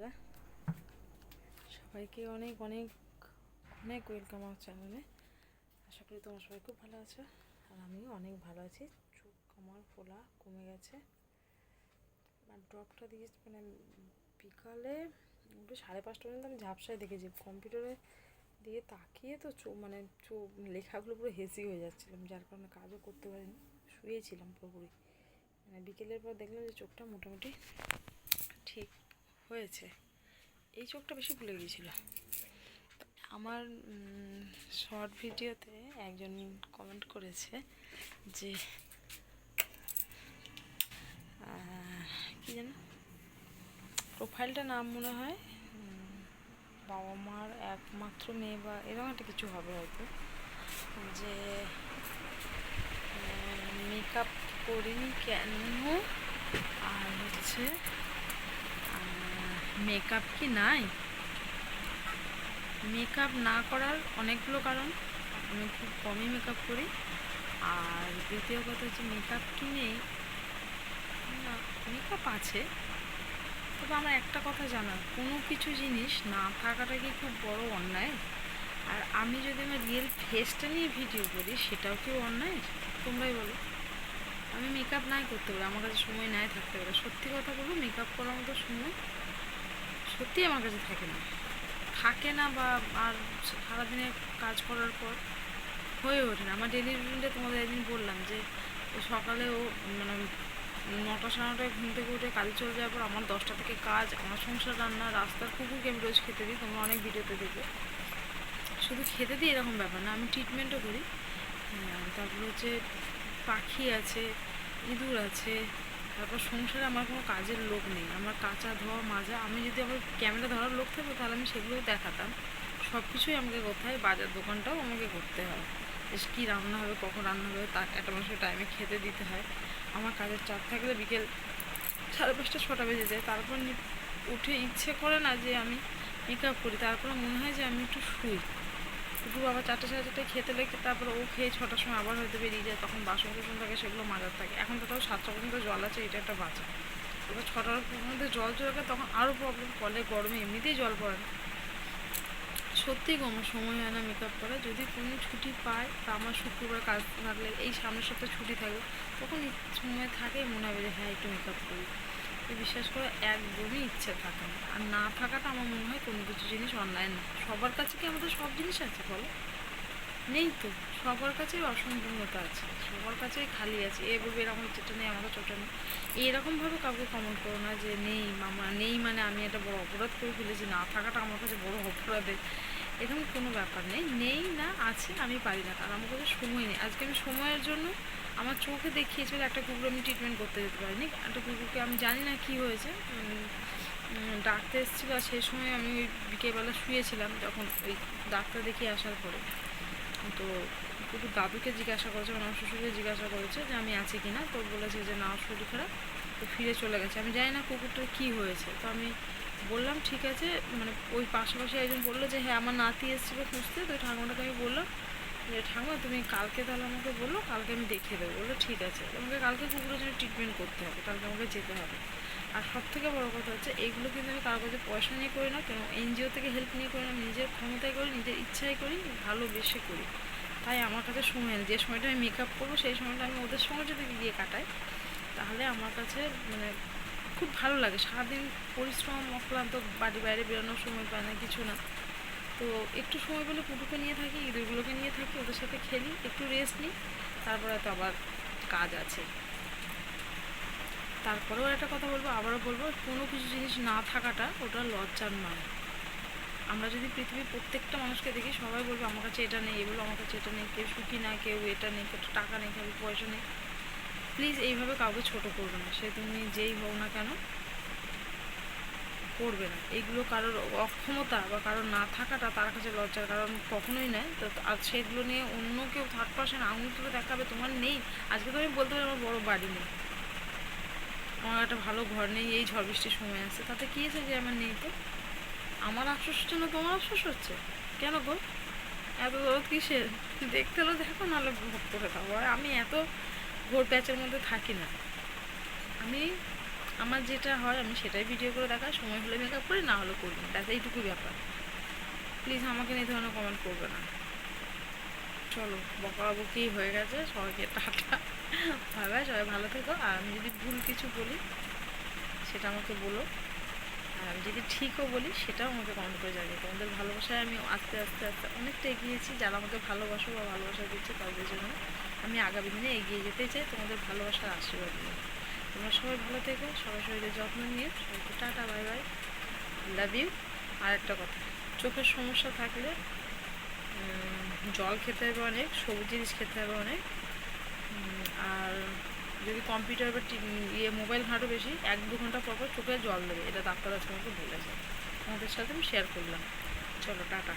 বন্ধুরা, সবাইকে অনেক অনেক অনেক ওয়েলকাম আমার চ্যানেলে আশা করি তোমার সবাই খুব ভালো আছো আর আমিও অনেক ভালো আছি। চোখ আমার ফোলা কমে গেছে। আর ড্রপটা দিয়ে মানে বিকালে উঠে সাড়ে পাঁচটা পর্যন্ত আমি ঝাপসায় দেখেছি। কম্পিউটারে দিয়ে তাকিয়ে তো চোখ মানে চোখ লেখাগুলো পুরো হেসি হয়ে যাচ্ছিলাম, যার কারণে কাজও করতে পারিনি, শুয়েছিলাম পুরোপুরি। মানে বিকেলের পর দেখলাম যে চোখটা মোটামুটি হয়েছে। এই চোখটা বেশি ভুলে গিয়েছিল। আমার শর্ট ভিডিওতে একজন কমেন্ট করেছে যে কি যেন? প্রোফাইলটা নাম মনে হয় বাবা মার একমাত্র মেয়ে বা এরকম একটা কিছু হবে হয়তো। যে মেকআপ করিনি কেন? আর হচ্ছে মেকআপ কি নাই? মেকআপ না করার অনেকগুলো কারণ। আমি খুব কমই মেকআপ করি। আর দ্বিতীয় কথা হচ্ছে মেকআপ কি নেই না, মেকআপ আছে। তবে আমার একটা কথা জানা, কোনো কিছু জিনিস না থাকাটা কি খুব বড় অন্যায়? আর আমি যদি আমার রিয়েল ফেসটা নিয়ে ভিডিও করি, সেটাও কি অন্যায়? তোমরাই বলো। আমি মেকআপ নাই করতে পারি, আমার কাছে সময় নাই থাকতে পারে। সত্যি কথা বলব, মেকআপ করার মতো সময় সত্যি আমার কাছে থাকে না। থাকে না বা আর সারাদিনে কাজ করার পর হয়ে ওঠে না। আমার ডেলি রুটিনটা তোমাদের একদিন বললাম যে সকালে ও মানে নটা সাড়ে নটায় ঘুম থেকে উঠে কাজে চলে যাওয়ার পর আমার দশটা থেকে কাজ, আমার সংসার, রান্না, রাস্তার কুকুরকে আমি রোজ খেতে দিই, তোমরা অনেক ভিডিওতে দেখবে। শুধু খেতে দিই এরকম ব্যাপার না, আমি ট্রিটমেন্টও করি। তারপরে হচ্ছে পাখি আছে, ইঁদুর আছে তারপর সংসারে আমার কোনো কাজের লোক নেই। আমার কাঁচা ধোয়া, মাজা, আমি যদি আমার ক্যামেরা ধরার লোক থাকতো, তাহলে আমি সেগুলোও দেখাতাম। সব কিছুই আমাকে করতে হয়, বাজার দোকানটাও আমাকে করতে হয়। বেশ কী রান্না হবে, কখন রান্না হবে, তা একটা মানুষের টাইমে খেতে দিতে হয়। আমার কাজের চাপ থাকলে বিকেল সাড়ে পাঁচটা, ছটা বেজে যায়। তারপর উঠে ইচ্ছে করে না যে আমি মেকআপ করি। তারপরে মনে হয় যে আমি একটু শুই। দুপুর আবার চারটে সাড়ে চারটে খেতে লেগে তারপরে ও খেয়ে ছটার সময় আবার হয়তো বেরিয়ে যায়, তখন বাসন কুসন থাকে, সেগুলো মাজার থাকে। এখন তো তাও সাতটা পর্যন্ত জল আছে, এটা একটা বাঁচা। এবার ছটার মধ্যে জল চলে তখন আরও প্রবলেম কলে গরমে এমনিতেই জল পড়ে না। সত্যিই গো, আমার সময় হয় না মেকআপ করা যদি কোনো ছুটি পায় তা আমার শুক্রবার কাজ থাকলে এই সামনের সপ্তাহে ছুটি থাকবে তখন সময় থাকে, মনে হবে যে হ্যাঁ একটু মেকআপ করি। তো বিশ্বাস করে একদমই ইচ্ছে থাকে না। আর না থাকাটা আমার মনে হয় কোনো কিছু জিনিস অনলাইন সবার কাছে কি আমাদের সব জিনিস আছে বলো? নেই তো। সবার কাছেই অসম্পূর্ণতা আছে। সবার কাছেই খালি আছে। এ বলবে, এরকম যেটা নেই আমার ওটা নেই। এরকমভাবে কাউকে কমেন্ট করো না যে, নেই, মামা, নেই মানে আমি একটা বড় অপরাধ করে ফেলেছি। না থাকাটা আমার কাছে বড় অপরাধে এরকম কোনো ব্যাপার নেই। নেই না, আছে, আমি পারি না। কারণ আমার কাছে সময় নেই। আজকে আমি সময়ের জন্য আমার চোখে দেখিয়েছিল একটা কুকুর আমি ট্রিটমেন্ট করতে যেতে পারিনি। একটা কুকুরকে আমি জানি না কি হয়েছে। ডাক্তার এসেছিল আর সেই সময় আমি ওই বিকেলবেলা শুয়েছিলাম যখন ওই ডাক্তার দেখিয়ে আসার পরে। তো কুকুর দাদুকে জিজ্ঞাসা করেছে মানে আমার শ্বশুরকে জিজ্ঞাসা করেছে যে আমি আছি কি না। তো বলেছে যে না, শরীর খারাপ, তো ফিরে চলে গেছে। আমি জানি না কুকুরটার কী হয়েছে। তো আমি বললাম, ঠিক আছে। মানে ওই পাশাপাশি একজন বলল যে হ্যাঁ আমার নাতি এসেছিল খুঁজতে। তো ঠাকুমাটাকে আমি বললাম যে, ঠাকুমা, তুমি কালকে তাহলে আমাকে বলল কালকে আমি দেখিয়ে দেবো। বলল, ঠিক আছে। তোমাকে কালকে কুকুরের জন্য ট্রিটমেন্ট করতে হবে কালকে আমাকে যেতে হবে। আর সব থেকে বড়ো কথা হচ্ছে এইগুলো কিন্তু আমি কারোর কাছে পয়সা নিয়ে করি না, কেন এনজিও থেকে হেল্প নিয়ে করি না, নিজের ক্ষমতায় করি, নিজের ইচ্ছায় করি, ভালোবেসে করি। তাই আমার কাছে সময় যে সময়টা আমি মেকআপ করব, সেই সময়টা আমি ওদের সঙ্গে যদি গিয়ে কাটাই, তাহলে আমার কাছে মানে খুব ভালো লাগে। সারাদিন পরিশ্রম, অক্লান্ত বাড়ি বাইরে বেরোনোর সময় পায় না, কিছু না। তো একটু সময় পেলে পুটুকে নিয়ে থাকি, ইঁদুরগুলোকে নিয়ে থাকি, ওদের সাথে খেলি, একটু রেস্ট নিই, তারপরে তো আবার কাজ আছে। তারপরেও একটা কথা বলব, আবারও বলব, কোনো কিছু জিনিস না থাকাটা ওটা লজ্জার নয় আমরা যদি পৃথিবীর প্রত্যেকটা মানুষকে দেখি, সবাই বলবে, আমার কাছে এটা নেই। এগুলো আমার কাছে এটা নেই। কেউ সুখী না, কেউ এটা নেই, কেউ টাকা নেই, কেউ পয়সা নেই। প্লিজ এইভাবে কাউকে ছোট করবে না। সে তুমি যেই হও না কেন করবে না। এগুলো কারোর অক্ষমতা বা কারোর না থাকাটা তার কাছে লজ্জার কারণ কখনোই নয়। তো আর সেগুলো নিয়ে অন্য কেউ থার্ড পার্সেন্ট আঙুল তুলে দেখাবে তোমার নেই। আজকে তো আমি বলতে পারি আমার বড় বাড়ি নেই। আমার একটা ভালো ঘর নেই, এই ঝড় বৃষ্টির সময় আছে। তাতে কী আছে যে আমার নেই তো? আমার আফসোস হচ্ছে না তোমার আফসোস হচ্ছে? কেন গো? এত দরদ কিসের? দেখতে হলেও দেখো, নাহলে ভোগ করে খাব আমি এত ঘোর প্যাচের মধ্যে থাকি না। আমি, আমার যেটা হয়, আমি সেটাই ভিডিও করে দেখা, সময় হলে মেকআপ করি, না হলে করি না। ব্যাস, এইটুকুই ব্যাপার। প্লিজ আমাকে এই ধরনের কমেন্ট করবে না। চলো বকাবকি হয়ে গেছে? সবাইকে টাটা। বাই বাই, সবাই ভালো থেকো। আর আমি যদি ভুল কিছু বলি, সেটা আমাকে বলো। আর আমি যদি ঠিকও বলি, সেটাও আমাকে কমেন্ট করে জানিয়ে তোমাদের ভালোবাসায় আমি আস্তে আস্তে আস্তে অনেকটা এগিয়েছি। যারা আমাকে ভালোবাসো বা ভালোবাসা দিচ্ছে, তাদের জন্য। আমি আগামী দিনে এগিয়ে যেতে চাই। তোমাদের ভালোবাসার আশীর্বাদ নিয়ে। তোমরা সবাই ভালো থেকো, সবাই শরীরের যত্ন নিয়ে। সবাইকে tata, bye bye. Love you আর একটা কথা, চোখের সমস্যা থাকলে জল খেতে হবে অনেক, সবুজ জিনিস খেতে হবে অনেক। আর যদি কম্পিউটার বা ইয়ে মোবাইল ঘাঁটো বেশি, এক দু ঘণ্টা পর পর চোখে জল দেবে। এটা ডাক্তার আজকে আমাকে বলেছে। আমাদের সাথে আমি শেয়ার করলাম। চলো, টাটা।